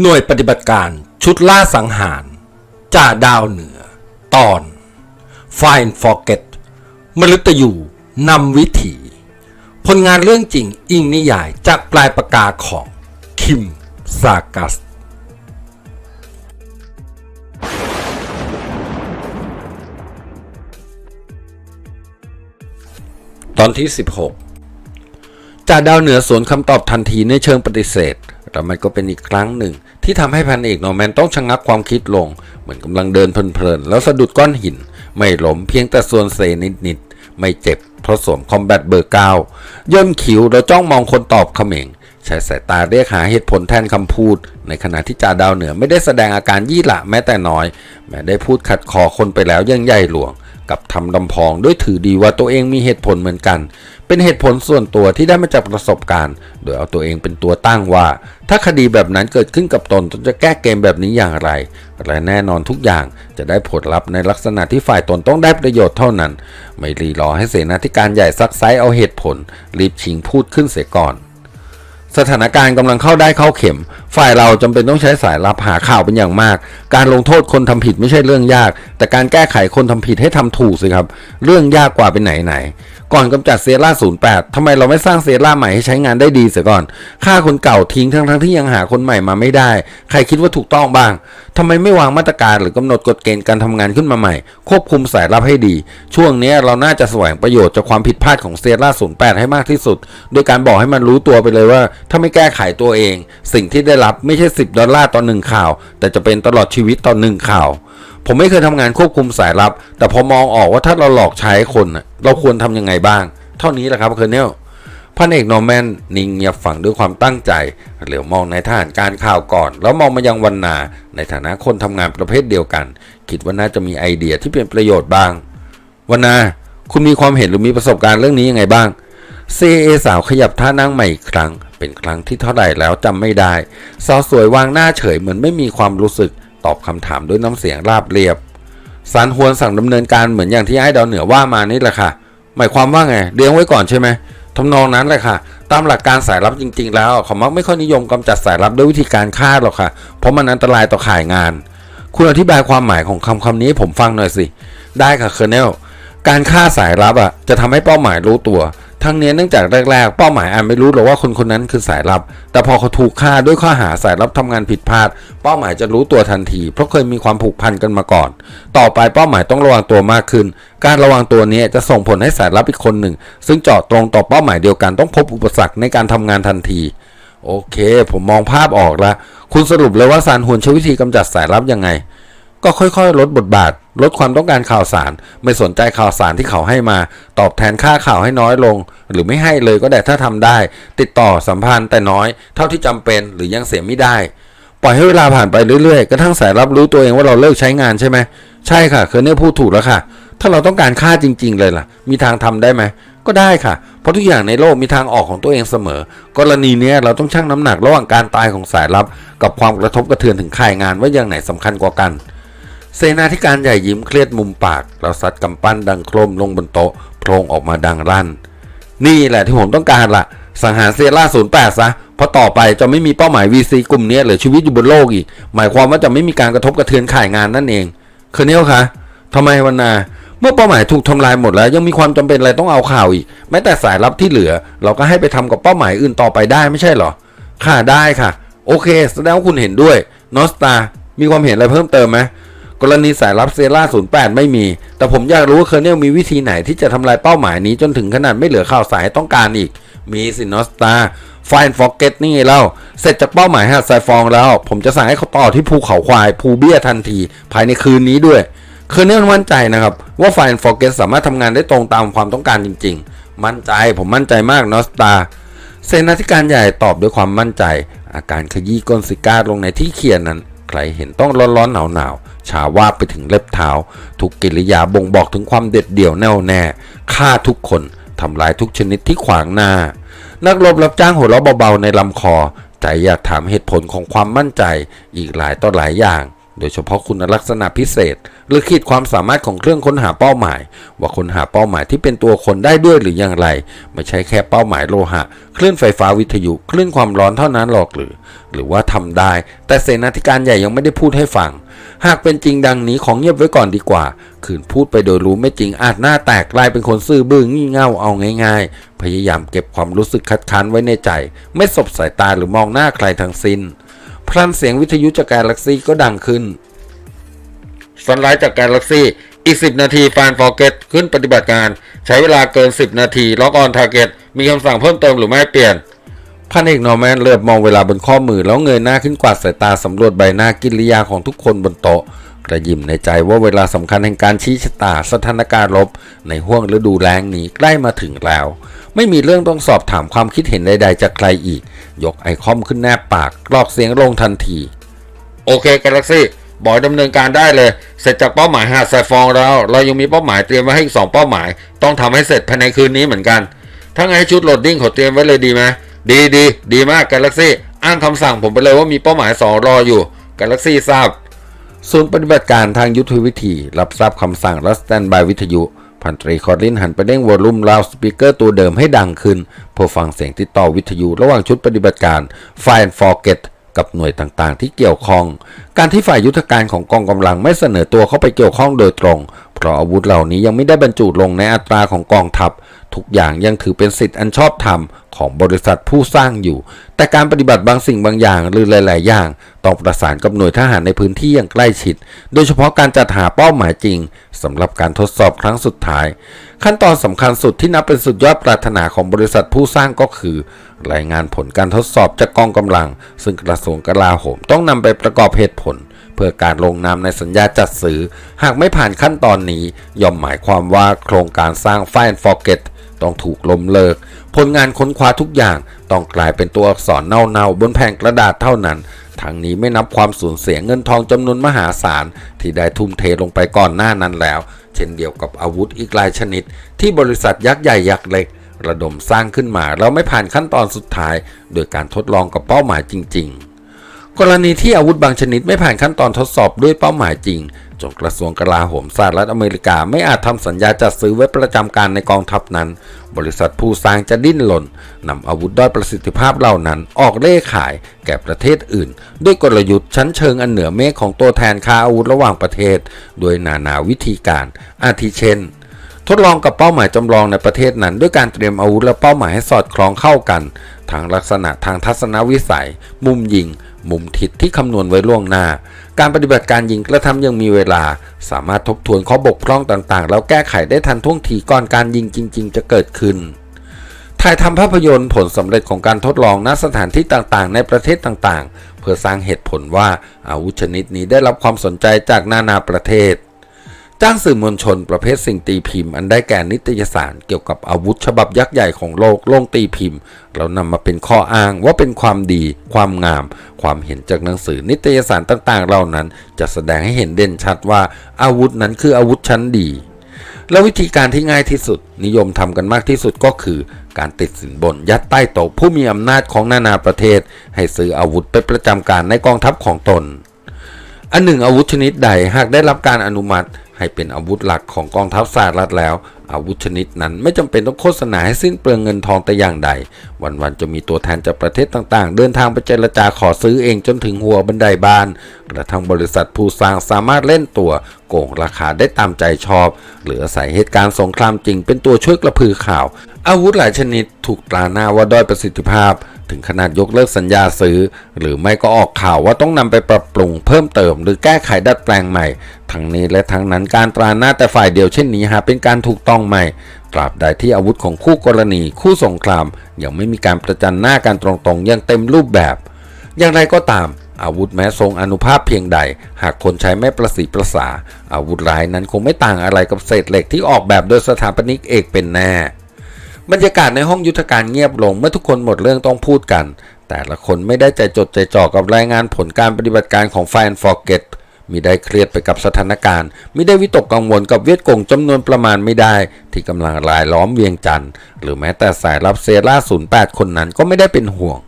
หน่วยปฏิบัติการชุดล่าสังหารจ่าดาวเหนือ ตอน Find Forget มฤตยูนำวิถี ผลงานเรื่องจริงอิงนิยายจากปลายปากกาของ คิมซากัส ตอนที่ 16จ่าดาวเหนือสวนคำตอบทันทีในเชิงปฏิเสธ แล้วมันก็เป็นอีกครั้งหนึ่ง ที่ทำให้พันเอกนอร์แมนต้องชะงักความคิดลง เหมือนกำลังเดินเพลินๆแล้วสะดุดก้อนหิน ไม่หลมเพียงแต่ส่วนเซนิดๆ ไม่เจ็บเพราะสวมคอมแบทเบอร์เก้าย่นคิ้วแล้วจ้องมองคนตอบเขม่งใช้สายตาเรียกหาเหตุผลแทนคำพูด ในขณะที่จ่าดาวเหนือไม่ได้แสดงอาการยี่หละแม้แต่น้อย แม้ได้พูดขัดคอคนไปแล้วยังใหญ่หลวง กับทำดำพองด้วยถือดีว่าตัวเองมีเหตุผลเหมือนกัน เป็นเหตุผลส่วนตัวที่ได้มาจากประสบการณ์ โดยเอาตัวเองเป็นตัวตั้งว่า ถ้าคดีแบบนั้นเกิดขึ้นกับตนตนจะแก้เกมแบบนี้อย่างไร และแน่นอนทุกอย่างจะได้ผลลัพธ์ในลักษณะที่ฝ่ายตนต้องได้ประโยชน์เท่านั้น ไม่รีรอให้เสนาธิการใหญ่ซักไซเอาเหตุผล รีบชิงพูดขึ้นเสียก่อนสถานการณ์กำลังเข้าได้เข้าเข็ม ฝ่ายเราจำเป็นต้องใช้สายลับหาข่าวเป็นอย่างมาก การลงโทษคนทำผิดไม่ใช่เรื่องยาก แต่การแก้ไขคนทำผิดให้ทำถูกสิครับ เรื่องยากกว่าเป็นไหนไหน ก่อนกำจัดเซร่า08ทำไมเราไม่สร้างเซร่าใหม่ให้ใช้งานได้ดีเสียก่อน ฆ่าคนเก่าทิ้งทั้งทั้งที่ยังหาคนใหม่มาไม่ได้ ใครคิดว่าถูกต้องบ้างทำไมไม่วางมาตรการหรือกำหนดกฎเกณฑ์การทำงานขึ้นมาใหม่ ควบคุมสายลับให้ดี ช่วงนี้เราน่าจะแสวงประโยชน์จากความผิดพลาดของเซร่า08 ให้มากที่สุด โดยการบอกให้มันรู้ตัวไปเลยว่า ถ้าไม่แก้ไขตัวเอง สิ่งที่ได้รับไม่ใช่ 10 ดอลลาร์ต่อหนึ่งข่าว แต่จะเป็นตลอดชีวิตต่อหนึ่งข่าว ผมไม่เคยทำงานควบคุมสายลับ แต่พอมองออกว่าถ้าเราหลอกใช้คนเราควรทำยังไงบ้าง เท่านี้แหละครับเคอร์เนลพันเอกนอร์แมนนิ่งเงียบฝังด้วยความตั้งใจ เหลียวมองในทหารการข่าวก่อน แล้วมองมายังวันนา ในฐานะคนทำงานประเภทเดียวกัน คิดว่าน่าจะมีไอเดียที่เป็นประโยชน์บ้างวันนาคุณมีความเห็นหรือมีประสบการณ์เรื่องนี้ยังไงบ้างเซอสาวขยับท่านั่งใหม่อีกครั้ง เป็นครั้งที่เท่าไหร่แล้วจำไม่ได้ สาวสวยวางหน้าเฉยเหมือนไม่มีความรู้สึก ตอบคำถามด้วยน้ำเสียงราบเรียบซานฮวนสั่งดำเนินการเหมือนอย่างที่ไอ้ดาวเหนือว่ามานี่แหละค่ะ หมายความว่าไงเลี้ยงไว้ก่อนใช่ไหมทำนองนั้นเลยค่ะ ตามหลักการสายลับจริง ๆ แล้วเขามักไม่ค่อยนิยมกำจัดสายลับด้วยวิธีการฆ่าหรอกค่ะ เพราะมันอันตรายต่อข่ายงาน คุณอธิบายความหมายของคำคำนี้ผมฟังหน่อยสิ ได้ค่ะเคอร์เนลการฆ่าสายลับอะจะทำให้เป้าหมายรู้ตัว ทั้งนี้เนื่องจากแรกๆ เป้าหมายอาจไม่รู้หรอกว่าคนคนนั้นคือสายลับ แต่พอเขาถูกฆ่าด้วยข้อหาสายลับทำงานผิดพลาด เป้าหมายจะรู้ตัวทันที เพราะเคยมีความผูกพันกันมาก่อน ต่อไปเป้าหมายต้องระวังตัวมากขึ้น การระวังตัวนี้จะส่งผลให้สายลับอีกคนหนึ่ง ซึ่งเจาะตรงต่อเป้าหมายเดียวกันต้องพบอุปสรรคในการทำงานทันที โอเค ผมมองภาพออกแล้วคุณสรุปเลยว่าซานฮวนใช้วิธีกำจัดสายลับยังไง ก็ค่อยๆ ลดบทบาท ลดความต้องการข่าวสาร ไม่สนใจข่าวสารที่เขาให้มา ตอบแทนค่าข่าวให้น้อยลง หรือไม่ให้เลยก็ได้ถ้าทำได้ ติดต่อสัมพันธ์แต่น้อย เท่าที่จำเป็นหรือยังเสียไม่ได้ ปล่อยให้เวลาผ่านไปเรื่อยๆกระทั่งสายรับรู้ตัวเองว่าเราเลิกใช้งานใช่ไหมใช่ค่ะเคอร์เนลพูดถูกแล้วค่ะ ถ้าเราต้องการค่าจริง ๆ เลยล่ะ มีทางทำได้ไหมก็ได้ค่ะ เพราะทุกอย่างในโลกมีทางออกของตัวเองเสมอ กรณีนี้เราต้องชั่งน้ำหนักระหว่างการตายของสายลับ กับความกระทบกระเทือนถึงข่ายงานว่าอย่างไหนสำคัญกว่ากัน เสนาธิการใหญ่ยิ้มเครียดมุมปาก แล้วซัดกำปั้นดังโครมลงบนโต๊ะโพลงออกมาดังลั่น นี่แหละที่ผมต้องการละสังหารเซล่า08ซะ เพราะต่อไปจะไม่มีเป้าหมาย VC กลุ่มนี้หลือชีวิตอยู่บนโลกอีก หมายความว่าจะไม่มีการกระทบกระเทือนข่ายงานนั่นเองเคอร์เนลคะทำไมวันนา เมื่อเป้าหมายถูกทำลายหมดแล้ว ยังมีความจำเป็นอะไรต้องเอาข่าวอีก แม้แต่สายลับที่เหลือ เราก็ให้ไปทำกับเป้าหมายอื่นต่อไปได้ไม่ใช่เหรอ ค่ะได้ค่ะ โอเค แสดงว่าคุณเห็นด้วยนอสตามีความเห็นอะไรเพิ่มเติมไหม กรณีสายลับเซล่า08 ไม่มี แต่ผมอยากรู้ว่าเคอร์เนลมีวิธีไหนที่จะทำลายเป้าหมายนี้จนถึงขนาดไม่เหลือข่าวสารให้ต้องการอีก มีสินอสตาไฟน์ฟอกเก็ตนี่เล่าเสร็จจากเป้าหมายหาดไซฟองแล้ว ผมจะสั่งให้เขาต่อที่ภูเขาควายภูเบียทันที ภายในคืนนี้ด้วยเคอร์เนลมั่นใจนะครับว่าไฟน์ฟอกเก็ตสามารถทำงานได้ตรงตามความต้องการจริง ๆ มั่นใจผมมั่นใจมากนอสตาเซนาธิการใหญ่ตอบด้วยความมั่นใจ อาการขยี้ก้นซิก้าลงในที่เขียนนั้น ใครเห็นต้องร้อนๆหนาวๆ ชาวาบไปถึงเล็บเท้า ทุกกิริยาบ่งบอกถึงความเด็ดเดี่ยวแน่วแน่ฆ่าทุกคนทำลายทุกชนิดที่ขวางหน้า นักรบรับจ้างหัวเราะเบาๆในลำคอ ใจอยากถามเหตุผลของความมั่นใจอีกหลายต่อหลายอย่าง โดยเฉพาะคุณลักษณะพิเศษ หรือขีดความสามารถของเครื่องค้นหาเป้าหมาย ว่าค้นหาเป้าหมายที่เป็นตัวคนได้ด้วยหรืออย่างไร ไม่ใช่แค่เป้าหมายโลหะ คลื่นไฟฟ้าวิทยุ คลื่นความร้อนเท่านั้นหรอกหรือ หรือว่าทำได้ แต่เสนาธิการใหญ่ยังไม่ได้พูดให้ฟัง หากเป็นจริงดังนี้ของเงียบไว้ก่อนดีกว่า ขืนพูดไปโดยรู้ไม่จริงอาจหน้าแตกกลายเป็นคนซื่อบื้องี่เง่าเอาง่ายๆ พยายามเก็บความรู้สึกคัดค้านไว้ในใจ ไม่สบสายตาหรือมองหน้าใครทั้งสิ้น พลันเสียงวิทยุจากกาแล็กซี่ก็ดังขึ้นสันไลท์จากกาแล็กซี่อีก 10 นาทีฟานฟอร์เกตขึ้นปฏิบัติการ ใช้เวลาเกิน 10 นาที ล็อกออนทาร์เก็ตมีคำสั่งเพิ่มเติมหรือไม่เปลี่ยน พันเอกนอร์แมนเลือบมองเวลาบนข้อมือแล้วเงยหน้าขึ้นกวาดสายตาสำรวจใบหน้ากิริยาของทุกคนบนโต๊ะกระยิมในใจว่าเวลาสำคัญแห่งการชี้ชะตาสถานการณ์ลบ ในห้วงฤดูแล้งนี้ใกล้มาถึงแล้ว ไม่มีเรื่องต้องสอบถามความคิดเห็นใดๆจากใครอีก ยกไอคอมขึ้นแนบปากกรอกเสียงลงทันที โอเคกาแล็กซี่บอยดำเนินการได้เลย เสร็จจากเป้าหมายหาดไซฟองแล้ว เรายังมีเป้าหมายเตรียมไว้ให้อีกสองเป้าหมาย ต้องทำให้เสร็จภายในคืนนี้เหมือนกัน ถ้าไงชุดโหลดดิ้งขาเตรียมไว้เลยดีไหม ดีดีดีมากกาแล็กซี่อ้างคำสั่งผมไปเลยว่ามีเป้าหมายสองรออยู่กาแล็กซี่ทราบศูนย์ปฏิบัติการทางยุทธวิธี รับทราบคำสั่งและสแตนบายวิทยุพันตรีคอร์ลินหันไปเร่งวอลลุ่มลาวสปีกเกอร์ตัวเดิมให้ดังขึ้นเพื่อฟังเสียงติดต่อวิทยุระหว่างชุดปฏิบัติการ f i r e Forget กับหน่วยต่างๆ ที่เกี่ยวข้อง การที่ฝ่ายยุทธการของกองกำลังไม่เสนอตัวเข้าไปเกี่ยวข้องโดยตรง เพราะอาวุธเหล่านี้ยังไม่ได้บรรจุลงในอัตราของกองทัพ ทุกอย่างยังถือเป็นสิทธิ์อันชอบธรรมของบริษัทผู้สร้างอยู่ แต่การปฏิบัติบางสิ่งบางอย่างหรือหลาย ๆ อย่าง ต้องประสานกับหน่วยทหารในพื้นที่อย่างใกล้ชิด โดยเฉพาะการจัดหาเป้าหมายจริงสำหรับการทดสอบครั้งสุดท้าย ขั้นตอนสำคัญสุดที่นับเป็นสุดยอดปรารถนาของบริษัทผู้สร้างก็คือ รายงานผลการทดสอบจากกองกำลัง ซึ่งกระทรวงกลาโหมต้องนำไปประกอบเหตุผล พื่อการลงนามในสัญญาจัดซื้อ หากไม่ผ่านขั้นตอนนี้ย่อมหมายความว่าโครงการสร้างไฟน์ฟอร์เกตต้องถูกล้มเลิก ผลงานค้นคว้าทุกอย่างต้องกลายเป็นตัวอักษรเน่าๆบนแผ่นกระดาษเท่านั้นทั้งนี้ไม่นับความสูญเสียเงินทองจำนวนมหาศาล ที่ได้ทุ่มเทลงไปก่อนหน้านั้นแล้ว เช่นเดียวกับอาวุธอีกหลายชนิด ที่บริษัทยักษ์ใหญ่ยักษ์เล็ก ระดมสร้างขึ้นมาแล้วไม่ผ่านขั้นตอนสุดท้าย โดยการทดลองกับเป้าหมายจริง ๆ กรณีที่อาวุธบางชนิดไม่ผ่านขั้นตอนทดสอบด้วยเป้าหมายจริง จนกระทรวงกลาโหมสหรัฐอเมริกาไม่อาจทำสัญญาจัดซื้อไว้ประจำการในกองทัพนั้น บริษัทผู้สร้างจะดิ้นหล่นนำอาวุธด้อยประสิทธิภาพเหล่านั้น ออกเล่ขายแก่ประเทศอื่น ด้วยกลยุทธ์ชั้นเชิงอันเหนือเมฆของตัวแทนค้าอาวุธระหว่างประเทศ โดยนานาวิธีการ อาทิเช่น ทดลองกับเป้าหมายจำลองในประเทศนั้น ด้วยการเตรียมอาวุธและเป้าหมายให้สอดคล้องเข้ากัน ทางลักษณะทางทัศนวิสัย มุมยิง มุมทิศที่คำนวณไว้ล่วงหน้า การปฏิบัติการยิงกระทำยังมีเวลา สามารถทบทวนข้อบกพร่องต่างๆ แล้วแก้ไขได้ทันท่วงทีก่อนการยิงจริง ๆ จะเกิดขึ้นถ่ายทำภาพยนตร์ผลสำเร็จของการทดลองณสถานที่ต่างๆ ในประเทศต่างๆ เพื่อสร้างเหตุผลว่าอาวุธชนิดนี้ได้รับความสนใจจากนานาประเทศ จ้างสื่อมวลชนประเภทสิ่งตีพิมพ์อันได้แก่นิตยสารเกี่ยวกับอาวุธฉบับยักษ์ใหญ่ของโลกลงตีพิมพ์ แล้วนำมาเป็นข้ออ้างว่าเป็นความดี ความงาม ความเห็นจากหนังสือนิตยสารต่างๆ เหล่านั้น จะแสดงให้เห็นเด่นชัดว่าอาวุธนั้นคืออาวุธชั้นดีและวิธีการที่ง่ายที่สุดนิยมทำกันมากที่สุดก็คือ การติดสินบนยัดใต้โต๊ะผู้มีอำนาจของนานาประเทศ ให้ซื้ออาวุธไปประจำการในกองทัพของตน อันหนึ่งอาวุธชนิดใดหากได้รับการอนุมัติ ให้เป็นอาวุธหลักของกองทัพสหรัฐแล้ว อาวุธชนิดนั้นไม่จำเป็นต้องโฆษณาให้สิ้นเปลืองเงินทองแต่อย่างใด วันๆจะมีตัวแทนจากประเทศต่างๆ เดินทางไปเจรจาขอซื้อเองจนถึงหัวบันไดบ้าน กระทั่งบริษัทผู้สร้างสามารถเล่นตัว โกงราคาได้ตามใจชอบ หรืออาศัยเหตุการณ์สงครามจริง เป็นตัวช่วยกระพือข่าว อาวุธหลายชนิดถูกตราหน้าว่าด้อยประสิทธิภาพ ถึงขนาดยกเลิกสัญญาซื้อ หรือไม่ก็ออกข่าวว่าต้องนำไปปรับปรุงเพิ่มเติม หรือแก้ไขดัดแปลงใหม่ ทั้งนี้และทั้งนั้นการตราหน้าแต่ฝ่ายเดียวเช่นนี้หาเป็นการถูกต้องไหมตราบใดที่อาวุธของคู่กรณี คู่สงคราม ยังไม่มีการประจันหน้ากันตรงๆ อย่างเต็มรูปแบบ อย่างไรก็ตามอาวุธแม้ทรงอนุภาพเพียงใด หากคนใช้ไม่ประสีประสา อาวุธร้ายนั้นคงไม่ต่างอะไรกับเศษเหล็กที่ออกแบบโดยสถาปนิกเอกเป็นแน่ บรรยากาศในห้องยุทธการเงียบลงเมื่อทุกคนหมดเรื่องต้องพูดกัน แต่ละคนไม่ได้ใจจดใจจ่อกับรายงานผลการปฏิบัติการของไฟน์ฟอร์เกตมีได้เครียดไปกับสถานการณ์มิได้วิตกกังวลกับเวียดกงจำนวนประมาณไม่ได้ ที่กำลังรายล้อมเวียงจันทร์หรือแม้แต่สายรับเซรา08 คนนั้นก็ไม่ได้เป็นห่วง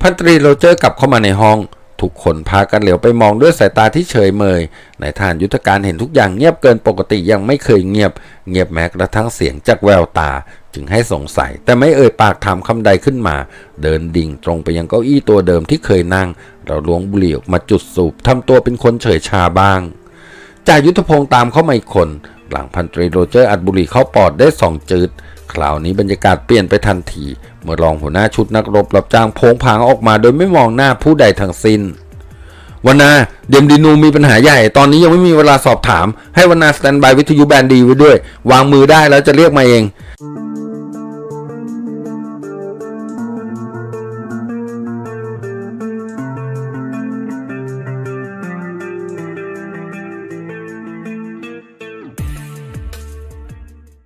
พันตรีโรเจอร์กลับเข้ามาในห้อง ทุกคนพากันเหลียวไปมองด้วยสายตาที่เฉยเมยนายทหารยุทธการเห็นทุกอย่างเงียบเกินปกติยังไม่เคยเงียบ เงียบแม้กระทั่งเสียงจากแววตา จึงให้สงสัย แต่ไม่เอ่ยปากถามคำใดขึ้นมา เดินดิ่งตรงไปยังเก้าอี้ตัวเดิมที่เคยนั่ง เราล้วงบุหรี่ออกมาจุดสูบทำตัวเป็นคนเฉยชาบ้างจ่ายุทธพงศ์ตามเข้ามาอีกคน หลังพันตรีโรเจอร์อัดบุหรี่เข้าปอดได้สองจืดคราวนี้บรรยากาศเปลี่ยนไปทันที เมื่อรองหัวหน้าชุดนักรบรับจ้างโพงผางออกมาโดยไม่มองหน้าผู้ใดทั้งสิ้นวันนาเดมดินูมีปัญหาใหญ่ ตอนนี้ยังไม่มีเวลาสอบถาม ให้วันนาสแตนบายวิทยุแบนดีไว้ด้วย วางมือได้แล้วจะเรียกมาเอง